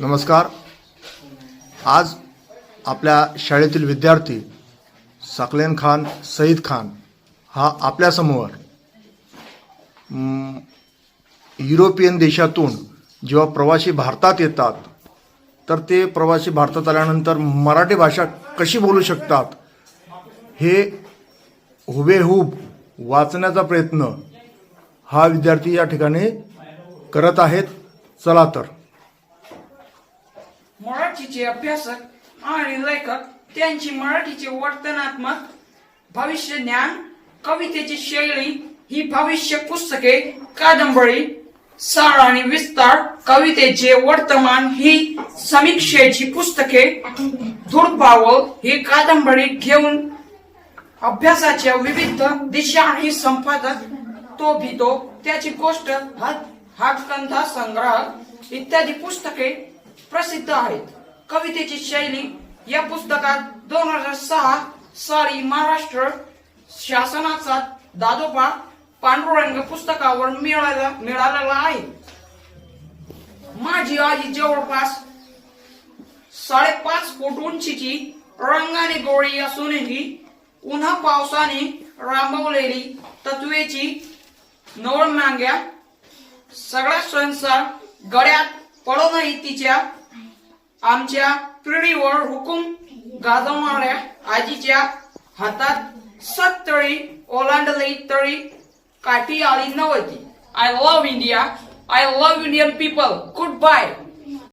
नमस्कार. आज आपल्या शाळेतील विद्यार्थी सकलेन खान सईद खान हा आपल्यासमोर युरोपियन देशातून जेव्हा प्रवासी भारतात येतात तर ते प्रवासी भारतात आल्यानंतर मराठी भाषा कशी बोलू शकतात हे हुबेहूब वाचण्याचा प्रयत्न हा विद्यार्थी या ठिकाणी करत आहेत. चला तर. मराठीचे अभ्यासक आणि लेखक त्यांची मराठीचे वर्तनात्मक भविष्य ज्ञान कवितेची शैली ही भविष्य पुस्तके कादंबरी सार आणि विस्तार कवितेचे वर्तमान ही समीक्षेची पुस्तके धुडपावल ही कादंबरी घेऊन अभ्यासाच्या विविध दिशा आणि संपादक तो भितो त्याची गोष्ट हात हातकंथा संग्रह इत्यादी पुस्तके प्रसिद्ध आहेत. कवितेची शैली या पुस्तकात दोन हजार सहा साली महाराष्ट्र शासनाचा दादोबा पांडुरंग पुस्तकावर मिळाला मिळालेला आहे. माझी आजी जवळपास साडेपाच फूट उंचीची रंगाने गोळी असूनही उन्हा पावसाने राबवलेली तत्वेची नवळ मांग्या सगळा संसार गळ्यात पडूनही तिच्या आमच्या पिढीवर हुकूम गाजवणाऱ्या आजीच्या हातात सत तळी ओलांडली तळी काठी आली नव्हती. I love India I love Indian people goodbye